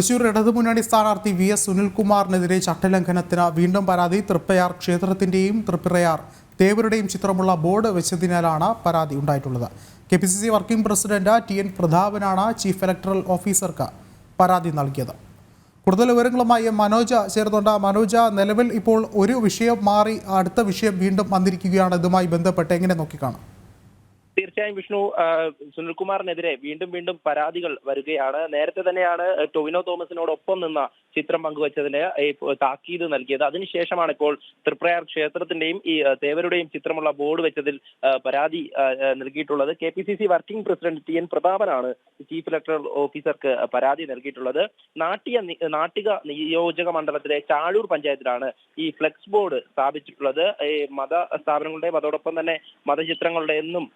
തൃശൂർ ഇടതുമുന്നണി സ്ഥാനാർത്ഥി V S സുനിൽകുമാറിനെതിരെ ചട്ടലംഘനത്തിന് വീണ്ടും പരാതി. തൃപ്പയാർ ക്ഷേത്രത്തിന്റെയും തൃപ്പിറയാർ ദേവരുടെയും ചിത്രമുള്ള ബോർഡ് വെച്ചതിനാലാണ് പരാതി ഉണ്ടായിട്ടുള്ളത്. K P C C working president T N പ്രതാപനാണ് chief electoral ഓഫീസർക്ക് പരാതി നൽകിയത്. കൂടുതൽ വിവരങ്ങളുമായി മനോജ ചേർന്നുണ്ട് മനോജ നിലവിൽ ഇപ്പോൾ ഒരു വിഷയം മാറി അടുത്ത വിഷയം വീണ്ടും വന്നിരിക്കുകയാണ്. ഇതുമായി ബന്ധപ്പെട്ട് എങ്ങനെ നോക്കിക്കാണും? തീർച്ചയായും വിഷ്ണു സുനിൽകുമാറിനെതിരെ വീണ്ടും വീണ്ടും പരാതികൾ വരികയാണ്. നേരത്തെ തന്നെയാണ് ടൊവിനോ തോമസിനോടൊപ്പം നിന്ന ചിത്രം പങ്കുവച്ചതിന് താക്കീത് നൽകിയത്. അതിനുശേഷമാണ് ഇപ്പോൾ തൃപ്രയാർ ക്ഷേത്രത്തിന്റെയും ഈ ദേവരുടെയും ചിത്രമുള്ള ബോർഡ് വെച്ചതിൽ പരാതി നൽകിയിട്ടുള്ളത്. K P C C working president T N പ്രതാപനാണ് chief electoral ഓഫീസർക്ക് പരാതി നൽകിയിട്ടുള്ളത്. നാട്ടിക നാട്ടിക നിയോജക മണ്ഡലത്തിലെ ചാഴൂർ പഞ്ചായത്തിലാണ് ഈ ഫ്ലെക്സ് ബോർഡ് സ്ഥാപിച്ചിട്ടുള്ളത്. ഈ മത സ്ഥാപനങ്ങളുടെയും അതോടൊപ്പം തന്നെ മതചിത്രങ്ങളുടെ എന്നും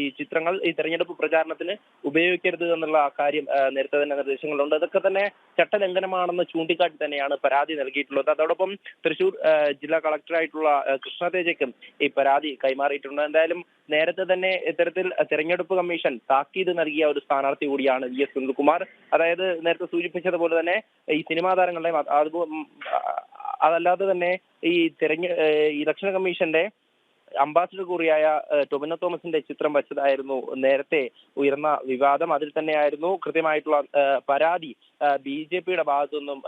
ഈ ചിത്രങ്ങൾ ഈ തെരഞ്ഞെടുപ്പ് പ്രചാരണത്തിന് ഉപയോഗിക്കരുത് എന്നുള്ള കാര്യം നേരത്തെ തന്നെ നിർദ്ദേശങ്ങളുണ്ട്. അതൊക്കെ തന്നെ ചട്ടലംഘനമാണെന്ന് ചൂണ്ടിക്കാട്ടി തന്നെയാണ് പരാതി നൽകിയിട്ടുള്ളത്. അതോടൊപ്പം തൃശൂർ ജില്ലാ കളക്ടറായിട്ടുള്ള കൃഷ്ണതേജയ്ക്കും കൃഷ്ണ തേജയ്ക്കും ഈ പരാതി കൈമാറിയിട്ടുണ്ട്. എന്തായാലും നേരത്തെ തന്നെ ഇത്തരത്തിൽ തെരഞ്ഞെടുപ്പ് കമ്മീഷൻ താക്കീത് നൽകിയ ഒരു സ്ഥാനാർത്ഥി കൂടിയാണ് വി എസ് സുനിൽകുമാർ. അതായത് നേരത്തെ സൂചിപ്പിച്ചതുപോലെ തന്നെ ഈ സിനിമാ താരങ്ങളുടെ അതല്ലാതെ തന്നെ ഈ തെരഞ്ഞെ ഇലക്ഷൻ കമ്മീഷന്റെ അംബാസിഡർ കൂറിയായ ടൊബിനോ തോമസിന്റെ ചിത്രം വച്ചതായിരുന്നു നേരത്തെ ഉയർന്ന വിവാദം. അതിൽ തന്നെയായിരുന്നു കൃത്യമായിട്ടുള്ള പരാതി ബി ജെ പിയുടെ ഭാഗത്തുനിന്നും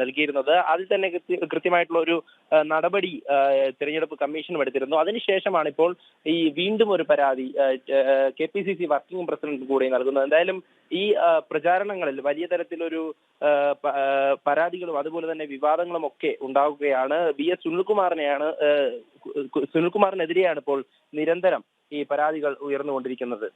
നൽകിയിരുന്നത്. അതിൽ തന്നെ കൃത്യമായിട്ടുള്ള ഒരു നടപടി തിരഞ്ഞെടുപ്പ് കമ്മീഷനും എടുത്തിരുന്നു. അതിനുശേഷമാണ് ഇപ്പോൾ ഈ വീണ്ടും ഒരു പരാതി K P C C working president കൂടി നൽകുന്നത്. എന്തായാലും ഈ പ്രചാരണങ്ങളിൽ വലിയ തരത്തിലൊരു പരാതികളും അതുപോലെ തന്നെ വിവാദങ്ങളും ഒക്കെ ഉണ്ടാവുകയാണ്. ബി എസ് സുനിൽകുമാറിനെയാണ് സുനിൽകുമാറിനെതിരെയാണ് ഇപ്പോൾ നിരന്തരം ഈ പരാതികൾ ഉയർന്നുകൊണ്ടിരിക്കുന്നത്.